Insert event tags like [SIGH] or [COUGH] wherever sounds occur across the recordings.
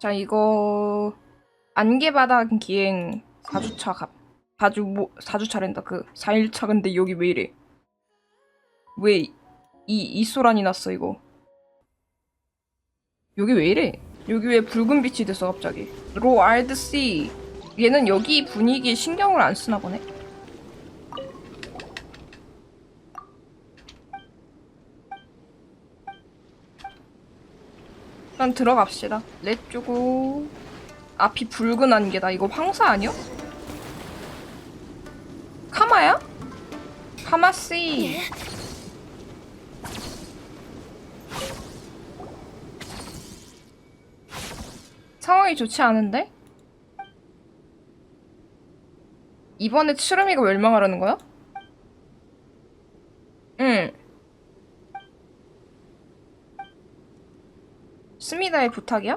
자, 이거 안개바닥 기행 4주차 갑. 4주 뭐 4주차랜다. 그 4일차 근데 여기 왜 이래? 왜 이 이소란이 났어 이거? 여기 왜 이래? 여기 왜 붉은 빛이 됐어 갑자기? 로알드 씨. 얘는 여기 분위기에 신경을 안 쓰나 보네. 일단 들어갑시다. 렛쭈고 앞이 붉은 안개다. 이거 황사 아니야? 카마야? 카마씨. 상황이 좋지 않은데? 이번에 추르미가 멸망하라는 거야? 응. 스미다의 부탁이야?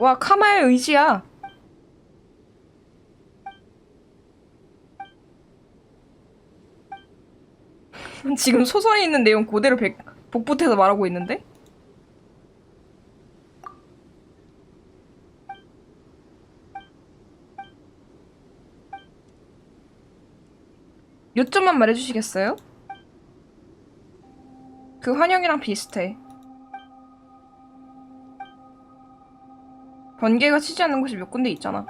와, 카마의 의지야. [LAUGHS] 지금 소설에 있는 내용 그대로 백, 복붙해서 말하고 있는데? 요점만 말해주시겠어요? 그 환영이랑 비슷해. 번개가 치지 않는 곳이 몇 군데 있잖아.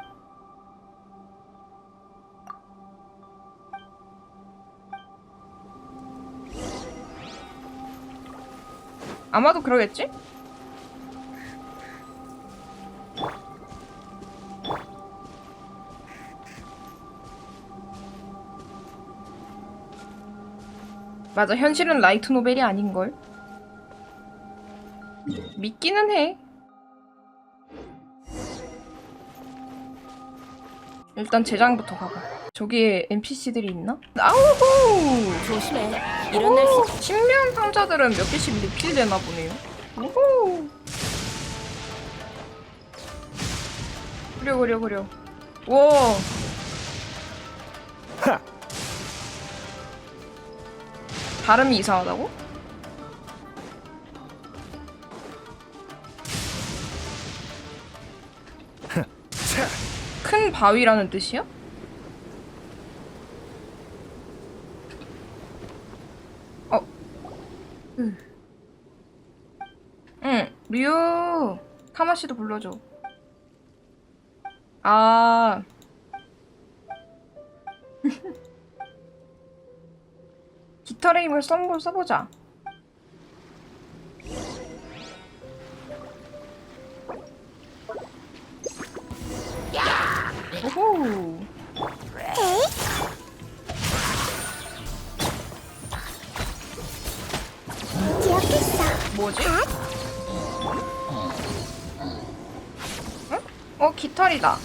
아마도 그러겠지? 맞아, 현실은 라이트 노벨이 아닌걸. 믿기는 해. 일단 제장부터 가봐. 저기에 NPC들이 있나? 아우후! 조심해. 이런 날씨 신비한 상자들은 몇 개씩 리필 되나 보네요. 우후! 그려 그려 그려. 와. 발음이 이상하다고? 큰 바위라는 뜻이야? 어. 으. 응, 류. 카마 씨도 불러줘. 아. [LAUGHS] 깃털의 힘을 썸볼 써보자. 뭐지? 응? 어, 깃털이다.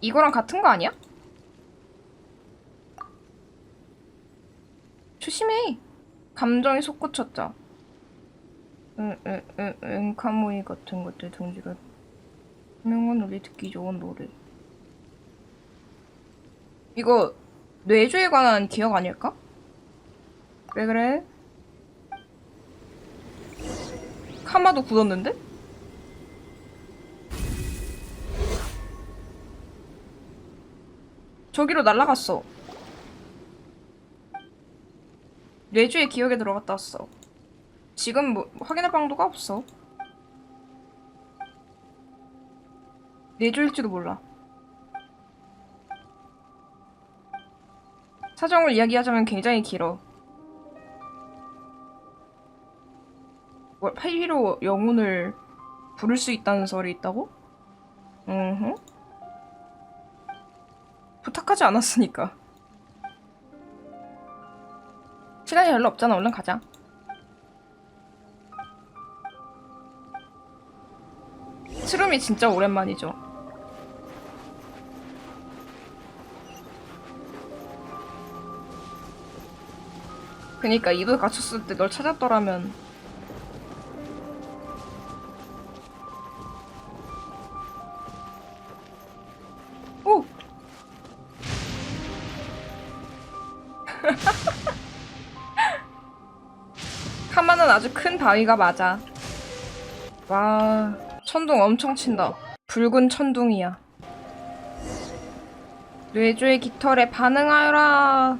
이거랑 같은 거 아니야? 조심해. 감정이 솟구쳤자. 응, 응, 응, 응, 카모이 같은 것들 등지가 유명한 노래 듣기 좋은 노래. 이거 뇌조에 관한 기억 아닐까? 왜 그래? 카마도 굳었는데? 저기로 날아갔어. 뇌주의 기억에 들어갔다 왔어. 지금 뭐 확인할 방도가 없어. 뇌주일지도 몰라. 사정을 이야기하자면 굉장히 길어. 뭘 8위로 영혼을 부를 수 있다는 설이 있다고? 음. 부탁하지 않았으니까. 시간이 별로 없잖아. 얼른 가자. 트름이 진짜 오랜만이죠. 그니까 이도 갇혔을 때 널 찾았더라면 오! [LAUGHS] 카마는 아주 큰 바위가 맞아. 와, 천둥 엄청 친다. 붉은 천둥이야. 뇌조의 깃털에 반응하여라.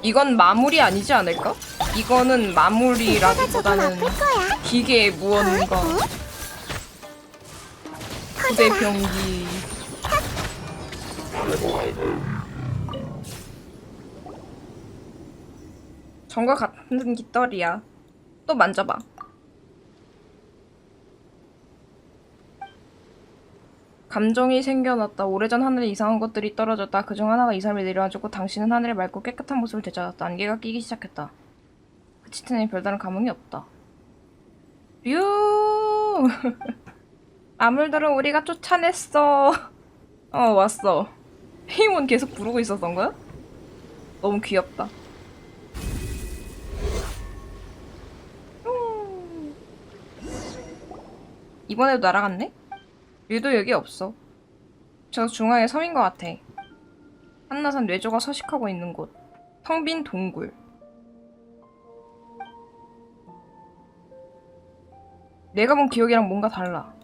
이건 마무리 아니지 않을까? 이거는 마무리라기보다는 기계의 무언가 부대 병기 전과 같은 깃털이야 또 만져봐 감정이 생겨났다. 오래전 하늘에 이상한 것들이 떨어졌다. 그중 하나가 이 사람이 내려와주고 당신은 하늘의 맑고 깨끗한 모습을 되찾았다. 안개가 끼기 시작했다. 그 치트는 별다른 감흥이 없다. 뷰! [LAUGHS] 아물들은 우리가 쫓아냈어. 어, 왔어. 헤이몬 계속 부르고 있었던 거야? 너무 귀엽다. 음. 이번에도 날아갔네? 류도 여기 없어. 저 중앙에 섬인 것 같아. 한나산 뇌조가 서식하고 있는 곳. 텅 빈 동굴. 내가 본 기억이랑 뭔가 달라.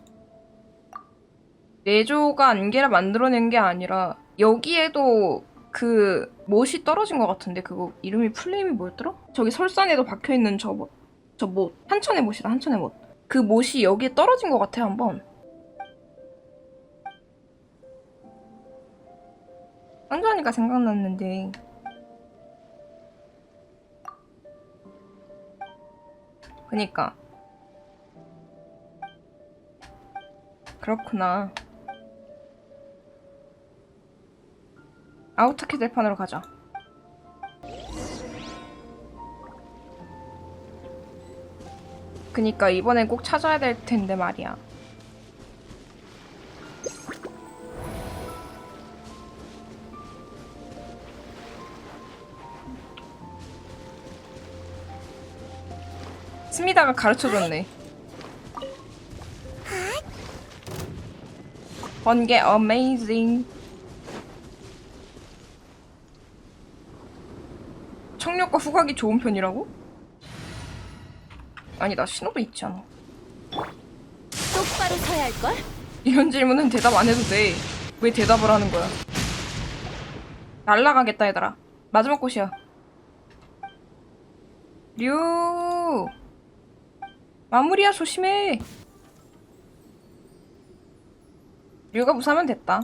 뇌조가 안개를 만들어낸 게 아니라 여기에도 그 못이 떨어진 것 같은데 그거 이름이 풀네임이 뭐였더라? 저기 설산에도 박혀있는 저 못. 저 못. 한천의 못이다 한천의 못. 그 못이 여기에 떨어진 것 같아 한번. 쌍주하니까 생각났는데. 그니까. 그렇구나. 아우터키 들판으로 가자. 그니까 이번엔 꼭 찾아야 될 텐데 말이야 스미다가 가르쳐줬네. 번개 어메이징. 청력과 후각이 좋은 편이라고? 아니 나 신호도 있지 않아. 똑바로 서야 할걸? 이런 질문은 대답 안 해도 돼. 왜 대답을 하는 거야? 날라가겠다 얘들아. 마지막 곳이야. 류. 마무리야 조심해. 류가 무사하면 됐다.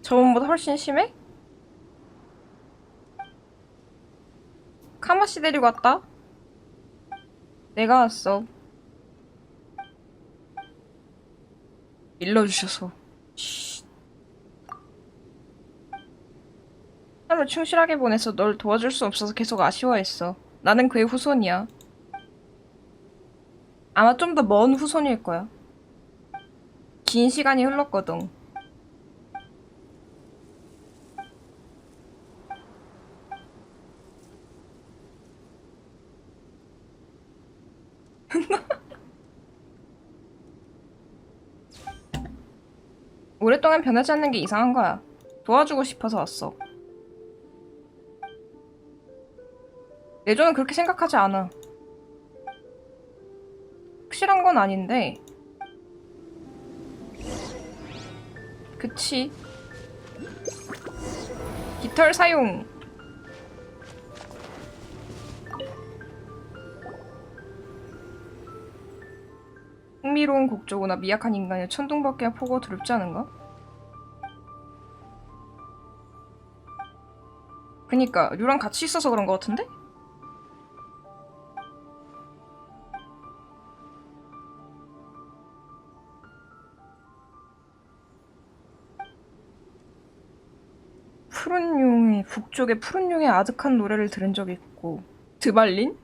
저번보다 훨씬 심해? 카마씨 데리고 왔다. 내가 왔어. 일러주셔서. 사람을 충실하게 보내서 널 도와줄 수 없어서 계속 아쉬워했어. 나는 그의 후손이야. 아마 좀 더 먼 후손일 거야. 긴 시간이 흘렀거든. [LAUGHS] 오랫동안 변하지 않는 게 이상한 거야. 도와주고 싶어서 왔어. 내조는 그렇게 생각하지 않아. 확실한 건 아닌데. 그치. 깃털 사용. 흥미로운 곡조구나 미약한 인간의 천둥번개와 폭우 두렵지 않은가? 그니까 류랑 같이 있어서 그런 것 같은데? 쪽의 푸른 용의 아득한 노래를 들은 적이 있고 드발린?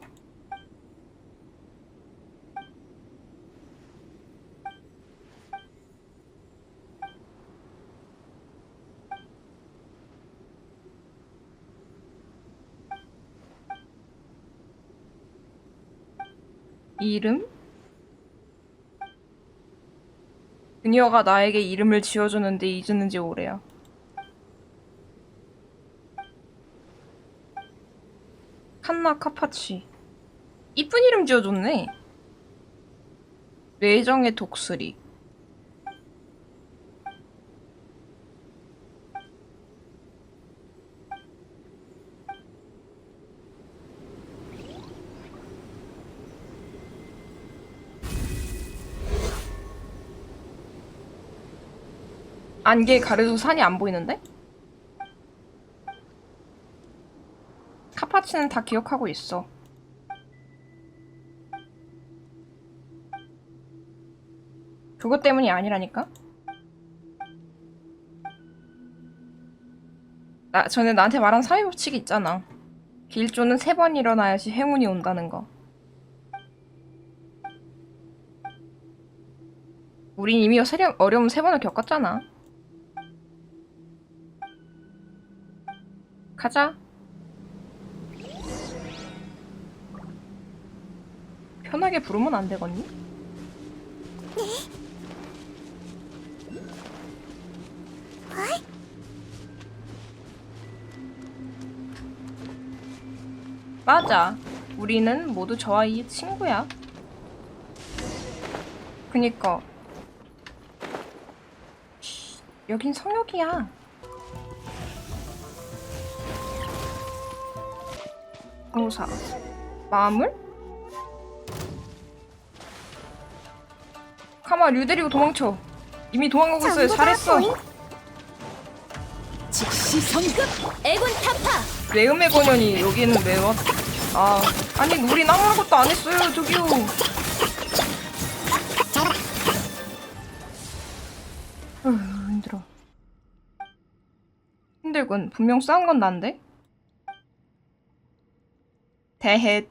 이름? 그녀가 나에게 이름을 지어줬는데 잊었는 지 오래야. 칸나 카파치. 이쁜 이름 지어줬네. 뇌정의 독수리. 안개 가려서 산이 안 보이는데? 카파치는 다 기억하고 있어. 그것 때문이 아니라니까? 나 전에 나한테 말한 사회 법칙이 있잖아. 길조는 세 번 일어나야지 행운이 온다는 거. 우린 이미 어려- 어려움 세 번을 겪었잖아. 가자. 편하게 부르면 안 되겠니? 맞아. 우리는 모두 저 아이의 친구야. 그니까. 쉿, 여긴 성역이야. 공사. 마물? 카마 류 데리고 도망쳐. 이미 도망가고 있어요. 잘했어. 즉시 성급 애군 타파 외음의 권연이 여기는 왜 왔? 아, 아니 우리 아무것도 안 했어요. 저기요. 어휴, 힘들어. 힘들군. 분명 싸운 건 난데. 대헷.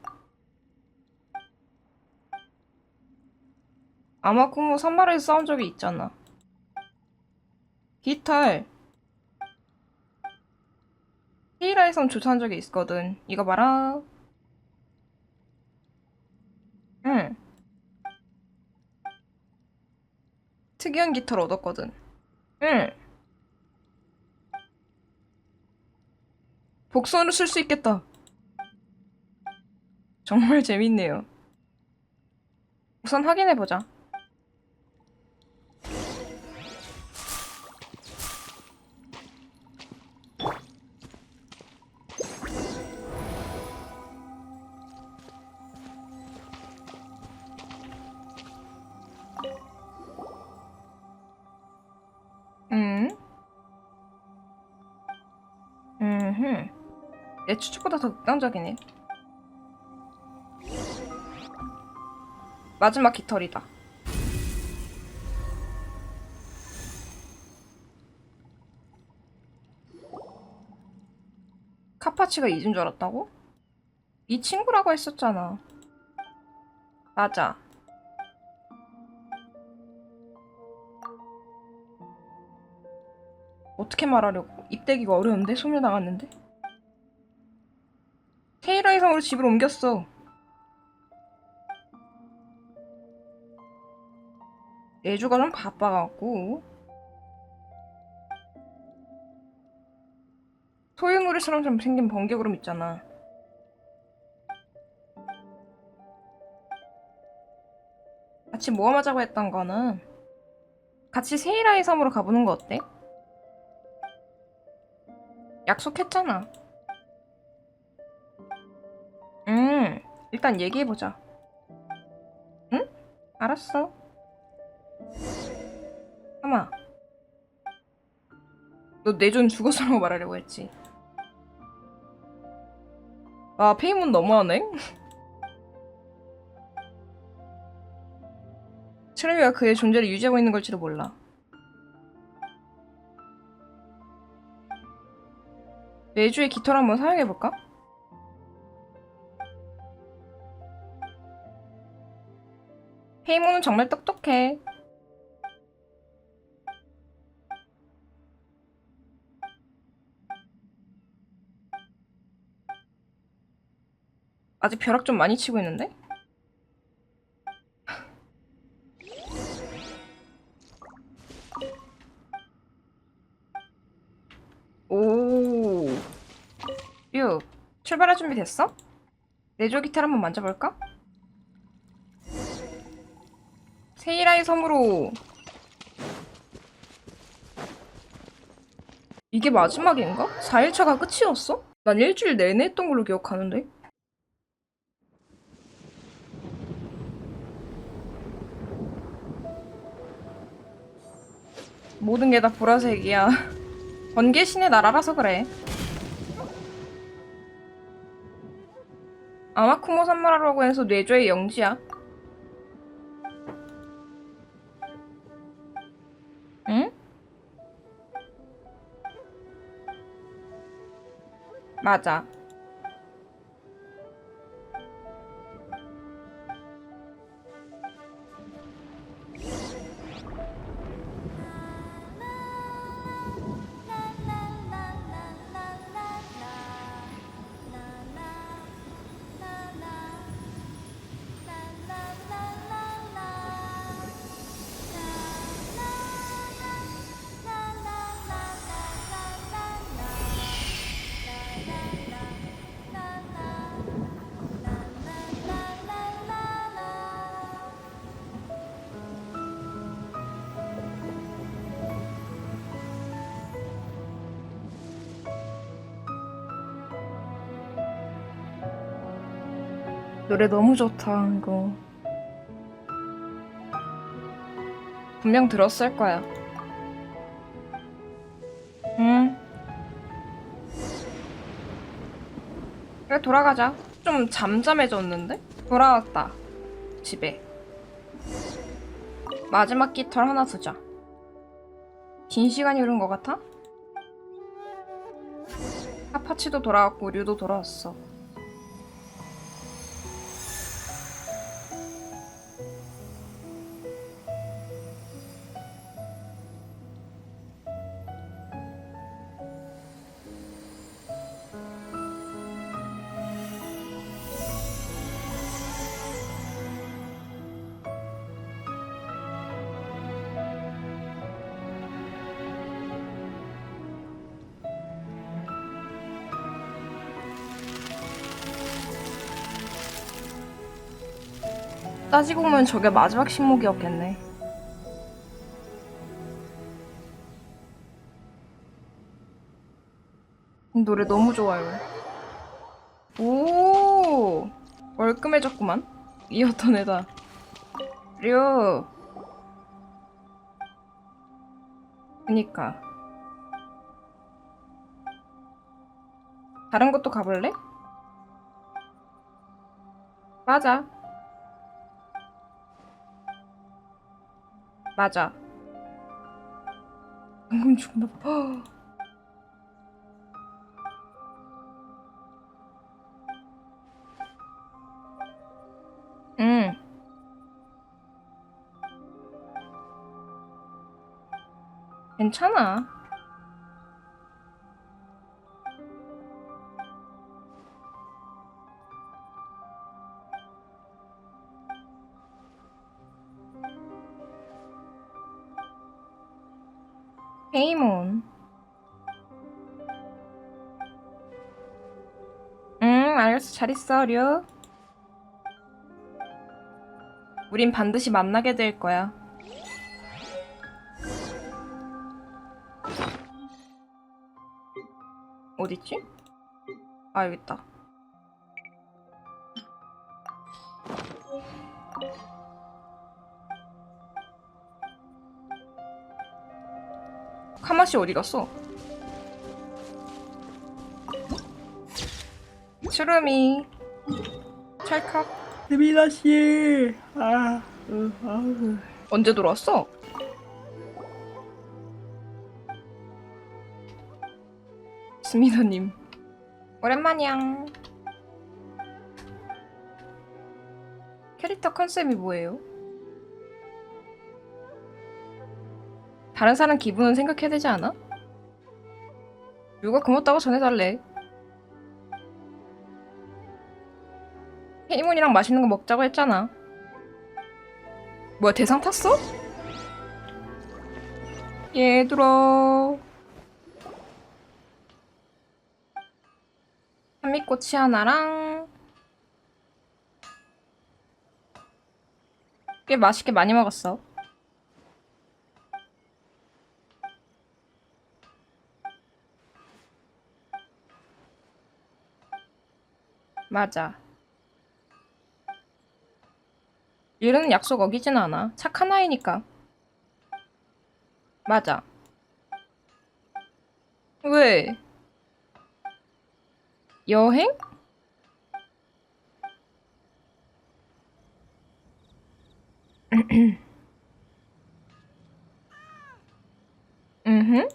아마 쿠모 산마루에서 싸운 적이 있잖아. 깃털. 헤이라에선 조사한 적이 있거든. 이거 봐라. 응. 특이한 깃털 얻었거든. 응. 복선으로 쓸 수 있겠다. 정말 [LAUGHS] 재밌네요. 우선 확인해보자. 내 추측보다 더 극단적이네. 마지막 깃털이다. 카파치가 잊은 줄 알았다고? 이 친구라고 했었잖아. 맞아. 어떻게 말하려고? 입대기가 어려운데? 소멸 나갔는데? 테이라의 성으로 집을 옮겼어. 내주가 좀 바빠갖고. 소용우리처럼 좀 생긴 번개구름 있잖아. 같이 모험하자고 했던 거는 같이 세이라의 섬으로 가보는 거 어때? 약속했잖아. 일단 얘기해보자. 응? 알았어. 하마. 너 내존 죽었어라고 말하려고 했지. 아, 페이몬 너무하네? [LAUGHS] 트레비가 그의 존재를 유지하고 있는 걸지도 몰라. 내주의 깃털 한번 사용해볼까? 페이몬은 정말 똑똑해. 아직 벼락 좀 많이 치고 있는데? 오. 유, 출발할 준비 됐어? 내조 기타를 한번 만져볼까? 섬으로. 이게 마지막인가? 4일차가 끝이었어? 난 일주일 내내 했던 걸로 기억하는데. 모든 게 다 보라색이야. [LAUGHS] 번개 신의 나라라서 그래. 아마쿠모 산마라라고 해서 뇌조의 영지야 맞아. 노래 너무 좋다, 이거. 분명 들었을 거야. 응. 그래, 돌아가자. 좀 잠잠해졌는데? 돌아왔다. 집에. 마지막 깃털 하나 두자. 긴 시간이 흐른 것 같아? 아파치도 돌아왔고, 류도 돌아왔어. 따지고 보면 저게 마지막 신목이었겠네. 이 노래 너무 좋아요. 오, 얼끔해졌구만. 이었던 애다. 류. 그니까. 다른 것도 가볼래? 맞아. 맞아. 방금 죽나 봐. 헉. [GASPS] 응. 괜찮아. 잘 있어, 류. 우린 반드시 만나게 될 거야. 어딨지? 아, 여기 있다. 카마시 어디 갔어? 추름이 찰칵 스미나 씨, 아, 으, 아우. 언제 들어왔어? 스미더님 오랜만이야 캐릭터 컨셉이 뭐예요? 다른 사람 기분은 생각해야 되지 않아? 누가 고맙다고 전해달래 헤이몬이랑 맛있는 거 먹자고 했잖아 뭐야 대상 탔어? 얘들아 한미꽃이 하나랑 꽤 맛있게 많이 먹었어. 맞아. 얘는 약속 어기진 않아. 착한 아이니까. 맞아. 왜? 여행? [CLEARS THROAT] 음.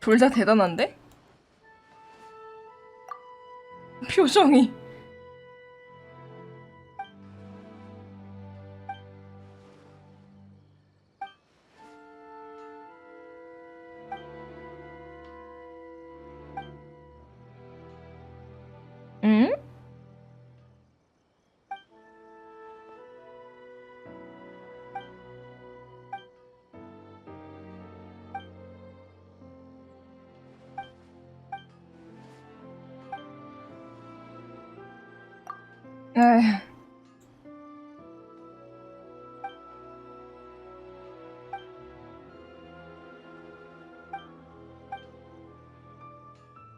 둘 다 대단한데? [LAUGHS] 표정이.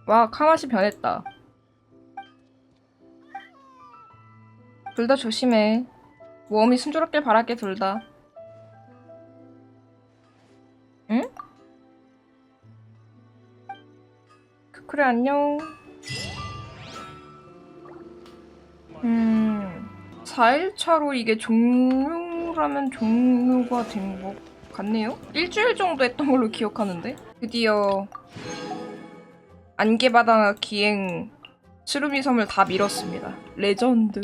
와, 카맛이 변했다. 둘 다 조심해. 모험이 순조롭길 바랄게, 둘 다. 응? 그- 그래, 안녕. 음, 4일차로 이게 종료라면 종료가 된 것 같네요? 일주일 정도 했던 걸로 기억하는데? 드디어 안개바다 기행 스루미 섬을 다 밀었습니다. 레전드.